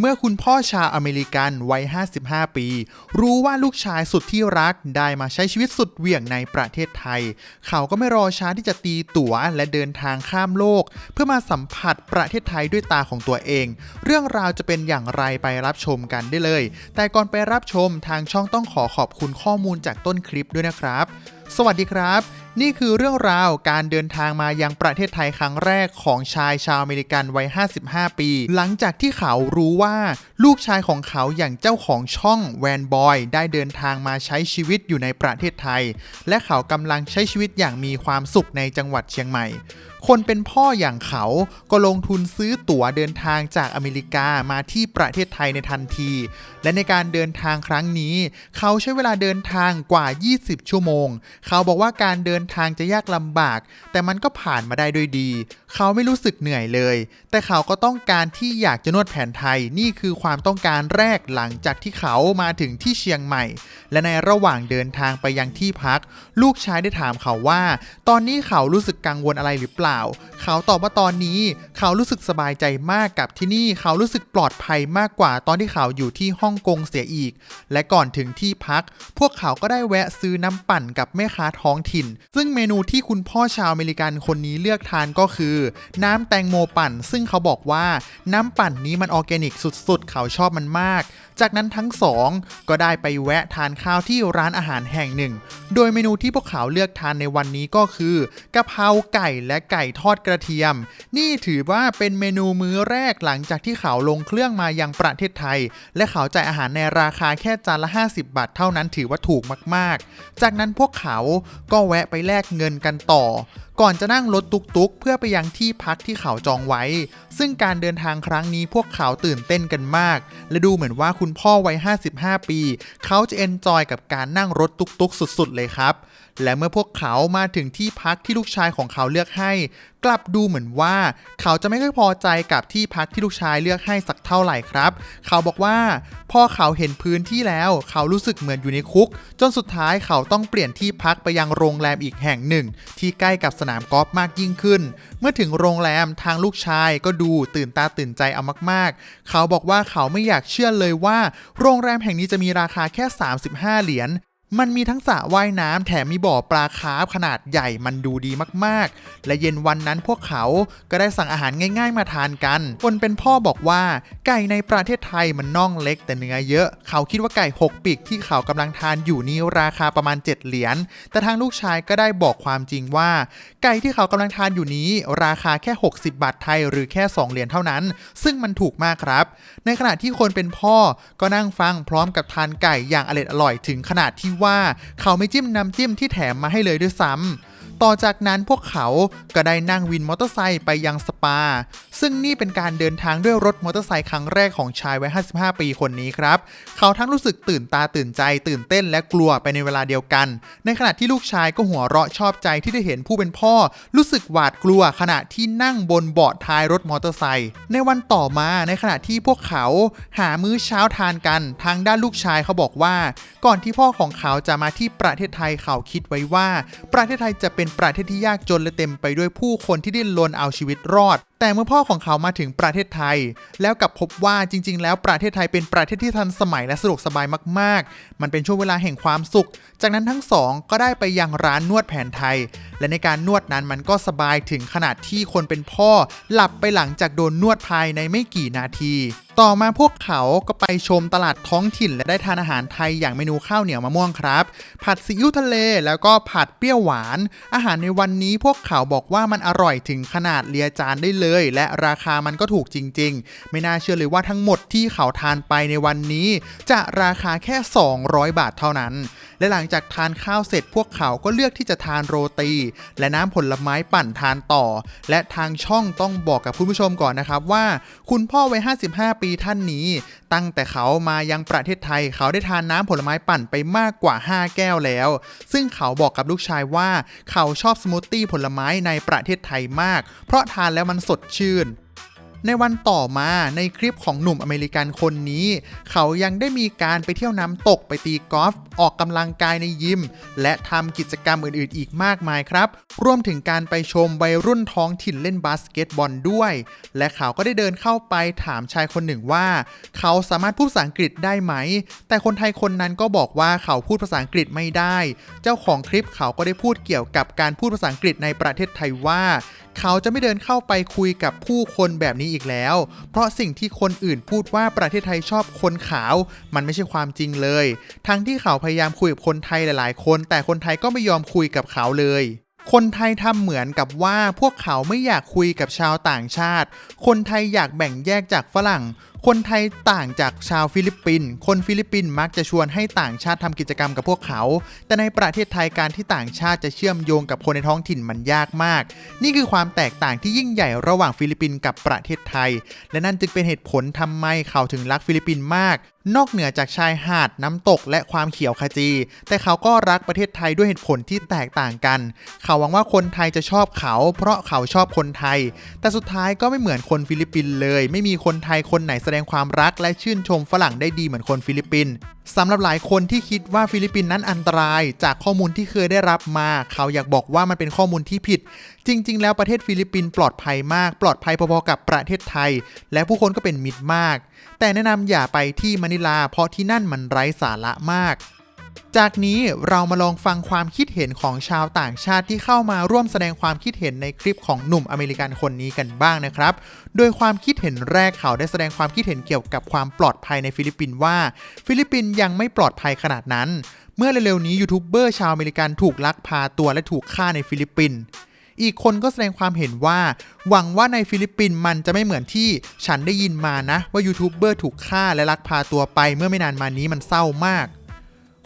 เมื่อคุณพ่อชาวอเมริกันวัย 55 ปี รู้ว่าลูกชายสุดที่รักได้มาใช้ชีวิตสุดเหวี่ยงในประเทศไทย เขาก็ไม่รอช้าที่จะตีตั๋วและเดินทางข้ามโลก เพื่อมาสัมผัสประเทศไทยด้วยตาของตัวเอง เรื่องราวจะเป็นอย่างไรไปรับชมกันได้เลย แต่ก่อนไปรับชมทางช่องต้องขอขอบคุณข้อมูลจากต้นคลิปด้วยนะครับ สวัสดีครับ นี่คือเรื่องราวการเดินทางมายังประเทศไทยครั้งแรกของชายชาวอเมริกันวัย 55 ปี หลังจากที่เขารู้ว่าลูกชายของเขาอย่างเจ้าของช่องแวนบอยได้เดินทางมาใช้ชีวิตอยู่ในประเทศไทย และเขากำลังใช้ชีวิตอย่างมีความสุขในจังหวัดเชียงใหม่ คนเป็นพ่ออย่างเขาก็ลงทุนซื้อตั๋วเดินทางจากอเมริกามาที่ประเทศไทยในทันที และในการเดินทางครั้งนี้ เขาใช้เวลาเดินทางกว่า 20 ชั่วโมง เขาบอกว่าการเดินทางจะยากลำบาก แต่มันก็ผ่านมาได้ด้วยดี เขาไม่รู้สึกเหนื่อยเลย แต่เขาก็ต้องการที่อยากจะนวดแผนไทยนี่คือความความต้องการแรกหลังจากที่เขามาถึงที่เชียงใหม่ และในระหว่างเดินทางไปยังที่พัก ลูกชายได้ถามเขาว่า ตอนนี้เขารู้สึกกังวลอะไรหรือเปล่า เขาตอบว่าตอนนี้เขารู้สึกสบายใจมากกับที่นี่เขารู้สึกปลอดภัยมากกว่าตอนที่เขาอยู่ที่ฮ่องกงเสียอีก และก่อนถึงที่พัก พวกเขาก็ได้แวะซื้อน้ำปั่นกับแม่ค้าท้องถิ่น ซึ่งเมนูที่คุณพ่อชาวอเมริกันคนนี้เลือกทานก็คือ น้ำแตงโมปั่น ซึ่งเขาบอกว่าน้ำปั่นนี้มันออร์แกนิกสุดๆเขาชอบมันมาก จากนั้นทั้งสองก็ได้ไปแวะทานข้าวที่ร้านอาหารแห่งหนึ่ง โดยเมนูที่พวกเขาเลือกทานในวันนี้ก็คือกะเพราไก่และไก่ทอดกระเทียม นี่ถือว่าเป็นเมนูมื้อแรกหลังจากที่เขาลงเครื่องมายังประเทศไทย และเขาจ่ายอาหารในราคาแค่จานละ 50 บาทเท่านั้นถือว่าถูกมาก ๆ จากนั้นพวกเขาก็แวะไปแลกเงินกันต่อ ก่อนจะนั่งรถตุกๆ เพื่อไปยังที่พักที่เขาจองไว้ ซึ่งการเดินทางครั้งนี้พวกเขาตื่นเต้นกันมาก และดูเหมือนว่าคุณณพ่อวัย 55 ปี เขาจะเอนจอยกับการนั่งรถตุกๆ สุดๆ เลยครับ และเมื่อพวกเขามาถึงที่พักที่ลูกชายของเขาเลือกให้กลับดูเหมือนว่า เขาจะไม่ค่อยพอใจกับที่พักที่ลูกชายเลือกให้สักเท่าไหร่ครับ เขาบอกว่าพอเขาเห็นพื้นที่แล้ว เขารู้สึกเหมือนอยู่ในคุก จนสุดท้ายเขาต้องเปลี่ยนที่พักไปยังโรงแรมอีกแห่งหนึ่ง ที่ใกล้กับสนามกอล์ฟมากยิ่งขึ้น เมื่อถึงโรงแรมทางลูกชายก็ดูตื่นตาตื่นใจเอามาก ๆ เขาบอกว่าเขาไม่อยากเชื่อเลยว่า โรงแรมแห่งนี้จะมีราคาแค่ 35 เหรียญ มันมีทั้งสระว่ายน้ำแถมมีบ่อปลาคาร์ฟขนาดใหญ่มันดูดีมากๆ และเย็นวันนั้นพวกเขาก็ได้สั่งอาหารง่าย ๆ มาทานกัน คนเป็นพ่อบอกว่า ไก่ในประเทศไทยมันน่องเล็กแต่เนื้อเยอะ เขาคิดว่าไก่ 6 ปีกที่เขากำลังทานอยู่นี้ราคาประมาณ 7 เหรียญแต่ทางลูกชายก็ได้บอกความจริงว่า ไก่ที่เขากำลังทานอยู่นี้ ราคาแค่ 60 บาทไทยหรือแค่ 2 เหรียญเท่านั้น ซึ่งมันถูกมากครับ ในขณะที่คนเป็นพ่อก็นั่งฟังพร้อมกับทานไก่อย่างอร่อยอร่อยถึงขนาดที่ว่าเขาไม่จิ้มน้ำจิ้มที่แถมมาให้เลยด้วยซ้ำ ต่อจากนั้นพวกเขาก็ได้นั่งวินมอเตอร์ไซค์ไปยังสปา ซึ่งนี่เป็นการเดินทางด้วยรถมอเตอร์ไซค์ครั้งแรกของชายวัย 55 ปีคนนี้ครับ เขาทั้งรู้สึกตื่นตาตื่นใจ ตื่นเต้นและกลัวไปในเวลาเดียวกัน ในขณะที่ลูกชายก็หัวเราะชอบใจที่ได้เห็นผู้เป็นพ่อ รู้สึกหวาดกลัวขณะที่นั่งบนเบาะท้ายรถมอเตอร์ไซค์ในวันต่อมาในขณะที่พวกเขาหามื้อเช้าทานกัน ทางด้านลูกชายเขาบอกว่า ก่อนที่พ่อของเขาจะมาที่ประเทศไทยเขาคิดไว้ว่า ประเทศไทยจะเป็นประเทศที่ยากจนและเต็มไปด้วยผู้คนที่ดิ้นรนเอาชีวิตรอดแต่เมื่อพ่อของเขามาถึงประเทศไทย แล้วกลับพบว่าจริง ๆ แล้วประเทศไทยเป็นประเทศที่ทันสมัยและสะดวกสบายมาก ๆ มันเป็นช่วงเวลาแห่งความสุข จากนั้นทั้งสองก็ได้ไปยังร้านนวดแผนไทย และในการนวดนั้นมันก็สบายถึงขนาดที่คนเป็นพ่อ หลับไปหลังจากโดนนวดภายในไม่กี่นาที ต่อมาพวกเขาก็ไปชมตลาดท้องถิ่น และได้ทานอาหารไทยอย่างเมนูข้าวเหนียวมะม่วงครับ ผัดซีอิ๊วทะเลแล้วก็ผัดเปรี้ยวหวาน อาหารในวันนี้พวกเขาบอกว่ามันอร่อยถึงขนาดเลียจานได้เลยและราคามันก็ถูกจริง ๆ ไม่น่าเชื่อเลยว่าทั้งหมดที่เขาทานไปในวันนี้ จะราคาแค่ 200 บาทเท่านั้น และหลังจากทานข้าวเสร็จพวกเขาก็เลือกที่จะทานโรตี และน้ำผลไม้ปั่นทานต่อ และทางช่องต้องบอกกับคุณผู้ชมก่อนนะครับว่า คุณพ่อวัย 55 ปีท่านนี้ ตั้งแต่เขามายังประเทศไทย เขาได้ทานน้ำผลไม้ปั่นไปมากกว่า 5 แก้วแล้ว ซึ่งเขาบอกกับลูกชายว่า เขาชอบสมูทตี้ผลไม้ในประเทศไทยมาก เพราะทานแล้วมันสดชื่น ในวันต่อมาในคลิปของหนุ่มอเมริกันคนนี้ เขายังได้มีการไปเที่ยวน้ำตกไปตีกอล์ฟออกกำลังกายในยิม และทำกิจกรรมอื่นๆ อีกมากมายครับ รวมถึงการไปชมวัยรุ่นท้องถิ่นเล่นบาสเกตบอลด้วย และเขาก็ได้เดินเข้าไปถามชายคนหนึ่งว่า เขาสามารถพูดภาษาอังกฤษได้ไหม แต่คนไทยคนนั้นก็บอกว่าเขาพูดภาษาอังกฤษไม่ได้ เจ้าของคลิปเขาก็ได้พูดเกี่ยวกับการพูดภาษาอังกฤษในประเทศไทยว่า เขาจะไม่เดินเข้าไปคุยกับผู้คนแบบนี้อีกแล้ว เพราะสิ่งที่คนอื่นพูดว่าประเทศไทยชอบคนขาว มันไม่ใช่ความจริงเลย ทั้งที่เขาพยายามคุยกับคนไทยหลาย ๆ คน แต่คนไทยก็ไม่ยอมคุยกับเขาเลยคนไทยทำเหมือนกับว่าพวกเขาไม่อยากคุยกับชาวต่างชาติ คนไทยอยากแบ่งแยกจากฝรั่ง คนไทยต่างจากชาวฟิลิปปินส์คนฟิลิปปินส์มักจะชวนให้ต่างชาติทำกิจกรรมกับพวกเขา แต่ในประเทศไทยการที่ต่างชาติจะเชื่อมโยงกับคนในท้องถิ่นมันยากมาก นี่คือความแตกต่างที่ยิ่งใหญ่ระหว่างฟิลิปปินส์กับประเทศไทย และนั่นจึงเป็นเหตุผลทำไมเขาถึงรักฟิลิปปินส์มาก นอกเหนือจากชายหาดน้ำตกและความเขียวขจี แต่เขาก็รักประเทศไทยด้วยเหตุผลที่แตกต่างกัน เขาหวังว่าคนไทยจะชอบเขา เพราะเขาชอบคนไทย แต่สุดท้ายก็ไม่เหมือนคนฟิลิปปินส์เลย ไม่มีคนไทยคนไหนแสดงดงความรักและชื่นชมฝรั่งได้ดีเหมือนคนฟิลิปปินส์สำหรับหลายคนที่คิดว่าฟิลิปปินส์นั้นอันตราย จากข้อมูลที่เคยได้รับมา เขาอยากบอกว่ามันเป็นข้อมูลที่ผิด จริง ๆ แล้วประเทศฟิลิปปินส์ปลอดภัยมาก ปลอดภัยพอๆกับประเทศไทย และผู้คนก็เป็นมิตรมาก แต่แนะนำอย่าไปที่มะนิลา เพราะที่นั่นมันไร้สาระมาก จากนี้เรามาลองฟังความคิดเห็นของชาวต่างชาติที่เข้ามาร่วมแสดงความคิดเห็นในคลิปของหนุ่มอเมริกันคนนี้กันบ้างนะครับ โดยความคิดเห็นแรกเขาได้แสดงความคิดเห็นเกี่ยวกับความปลอดภัยในฟิลิปปินส์ว่า ฟิลิปปินส์ยังไม่ปลอดภัยขนาดนั้น เมื่อเร็วๆนี้ยูทูบเบอร์ชาวอเมริกันถูกลักพาตัวและถูกฆ่าในฟิลิปปินส์อีกคนก็แสดงความเห็นว่า หวังว่าในฟิลิปปินส์มันจะไม่เหมือนที่ฉันได้ยินมานะ ว่ายูทูบเบอร์ถูกฆ่าและลักพาตัวไปเมื่อไม่นานมานี้มันเศร้ามาก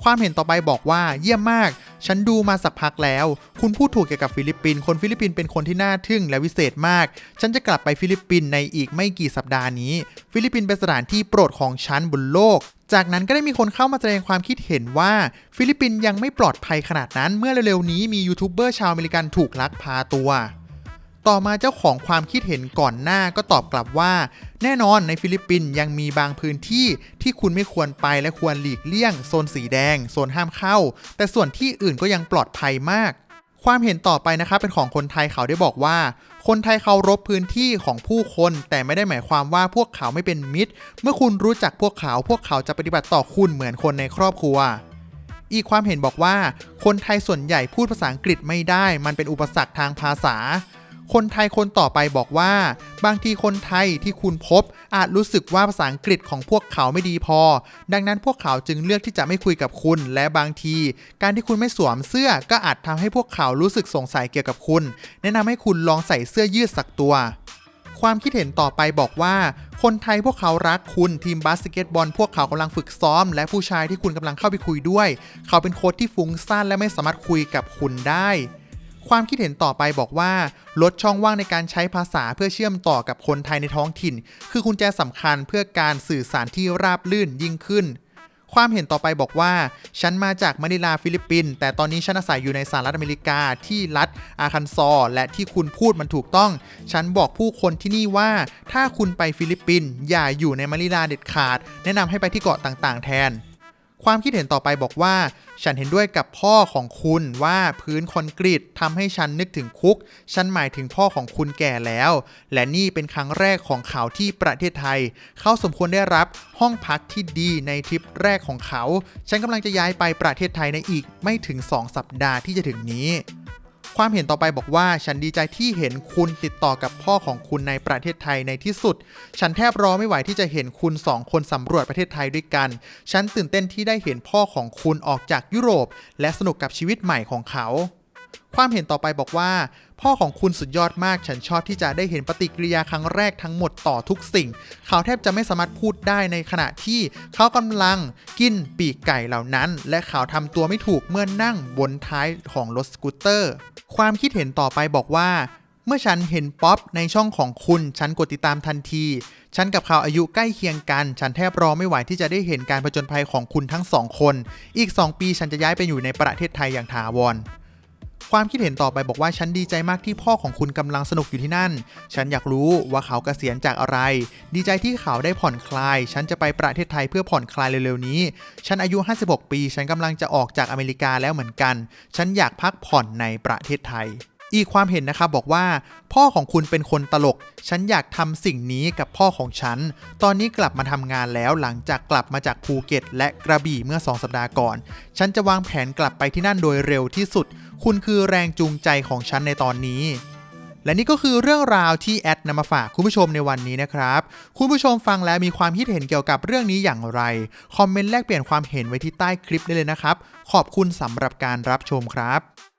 ความเห็นต่อไปบอกว่าเยี่ยมมาก ฉันดูมาสักพักแล้ว คุณพูดถูกเกี่ยวกับฟิลิปปินส์คนฟิลิปปินส์เป็นคนที่น่าทึ่งและวิเศษมาก ฉันจะกลับไปฟิลิปปินส์ในอีกไม่กี่สัปดาห์นี้ ฟิลิปปินส์เป็นสถานที่โปรดของฉันบนโลกจากนั้นก็ได้มีคนเข้ามาแสดงความคิดเห็นว่า ฟิลิปปินส์ยังไม่ปลอดภัยขนาดนั้น เมื่อเร็วๆนี้มียูทูบเบอร์ชาวอเมริกันถูกลักพาตัว ต่อมาเจ้าของความคิดเห็นก่อนหน้าก็ตอบกลับว่า แน่นอนในฟิลิปปินส์ยังมีบางพื้นที่ที่คุณไม่ควรไปและควรหลีกเลี่ยง โซนสีแดง โซนห้ามเข้า แต่ส่วนที่อื่นก็ยังปลอดภัยมาก ความเห็นต่อไปนะครับเป็นของคนไทยเขาได้บอกว่า คนไทยเคารพพื้นที่ของผู้คน แต่ไม่ได้หมายความว่าพวกเขาไม่เป็นมิตร เมื่อคุณรู้จักพวกเขา พวกเขาจะปฏิบัติต่อคุณเหมือนคนในครอบครัวอีกความเห็นบอกว่า คนไทยส่วนใหญ่พูดภาษาอังกฤษไม่ได้ มันเป็นอุปสรรคทางภาษา คนไทยคนต่อไปบอกว่า บางทีคนไทยที่คุณพบ อาจรู้สึกว่าภาษาอังกฤษของพวกเขาไม่ดีพอ ดังนั้นพวกเขาจึงเลือกที่จะไม่คุยกับคุณ และบางที การที่คุณไม่สวมเสื้อก็อาจทำให้พวกเขารู้สึกสงสัยเกี่ยวกับคุณ แนะนำให้คุณลองใส่เสื้อยืดสักตัวความคิดเห็นต่อไปบอกว่า คนไทยพวกเขารักคุณทีมบาสเกตบอล พวกเขากำลังฝึกซ้อม และผู้ชายที่คุณกำลังเข้าไปคุยด้วย เขาเป็นโค้ชที่ฟุ้งซ่านและไม่สามารถคุยกับคุณได้ ความคิดเห็นต่อไปบอกว่า ลดช่องว่างในการใช้ภาษาเพื่อเชื่อมต่อกับคนไทยในท้องถิ่น คือกุญแจสำคัญเพื่อการสื่อสารที่ราบลื่นยิ่งขึ้น ความเห็นต่อไปบอกว่า ฉันมาจากมะนิลาฟิลิปปินส์แต่ตอนนี้ฉันอาศัยอยู่ในสหรัฐอเมริกาที่รัฐอาคันซอ และที่คุณพูดมันถูกต้อง ฉันบอกผู้คนที่นี่ว่า ถ้าคุณไปฟิลิปปินส์อย่าอยู่ในมะนิลาเด็ดขาด แนะนำให้ไปที่เกาะต่างๆ แทน ความคิดเห็นต่อไปบอกว่า ฉันเห็นด้วยกับพ่อของคุณว่าพื้นคอนกรีตทำให้ฉันนึกถึงคุก ฉันหมายถึงพ่อของคุณแก่แล้ว และนี่เป็นครั้งแรกของเขาที่ประเทศไทย เขาสมควรได้รับห้องพักที่ดีในทริปแรกของเขา ฉันกำลังจะย้ายไปประเทศไทยในอีกไม่ถึง 2 สัปดาห์ที่จะถึงนี้ ความเห็นต่อไปบอกว่า ฉันดีใจที่เห็นคุณติดต่อกับพ่อของคุณในประเทศไทยในที่สุด ฉันแทบรอไม่ไหวที่จะเห็นคุณสองคนสำรวจประเทศไทยด้วยกัน ฉันตื่นเต้นที่ได้เห็นพ่อของคุณออกจากยุโรป และสนุกกับชีวิตใหม่ของเขา ความเห็นต่อไปบอกว่า พ่อของคุณสุดยอดมาก ฉันชอบที่จะได้เห็นปฏิกิริยาครั้งแรกทั้งหมดต่อทุกสิ่ง เขาแทบจะไม่สามารถพูดได้ในขณะที่เขากำลังกินปีกไก่เหล่านั้น และเขาทำตัวไม่ถูกเมื่อนั่งบนท้ายของรถสกูตเตอร์ ความคิดเห็นต่อไปบอกว่าเมื่อฉันเห็นป๊อปในช่องของคุณ ฉันกดติดตามทันที ฉันกับเขาอายุใกล้เคียงกัน ฉันแทบรอไม่ไหวที่จะได้เห็นการผจญภัยของคุณทั้งสองคน อีก 2 ปีฉันจะย้ายไปอยู่ในประเทศไทยอย่างถาวร ความคิดเห็นต่อไปบอกว่าฉันดีใจมากที่พ่อของคุณกำลังสนุกอยู่ที่นั่น ฉันอยากรู้ว่าเขาเกษียณจากอะไร ดีใจที่เขาได้ผ่อนคลาย ฉันจะไปประเทศไทยเพื่อผ่อนคลายเร็วๆนี้ ฉันอายุ 56 ปี ฉันกำลังจะออกจากอเมริกาแล้วเหมือนกัน ฉันอยากพักผ่อนในประเทศไทย อีกความเห็นนะครับบอกว่า พ่อของคุณเป็นคนตลก ฉันอยากทำสิ่งนี้กับพ่อของฉัน ตอนนี้กลับมาทำงานแล้วหลังจากกลับมาจากภูเก็ต และกระบี่เมื่อ 2 สัปดาห์ก่อน ฉันจะวางแผนกลับไปที่นั่นโดยเร็วที่สุด คุณคือแรงจูงใจของฉันในตอนนี้และนี่ก็คือเรื่องราวที่แอดนำมาฝากคุณผู้ชมในวันนี้นะครับ คุณผู้ชมฟังแล้วมีความคิดเห็นเกี่ยวกับเรื่องนี้อย่างไร คอมเมนต์แลกเปลี่ยนความเห็นไว้ที่ใต้คลิปได้เลยนะครับ ขอบคุณสำหรับการรับชมครับ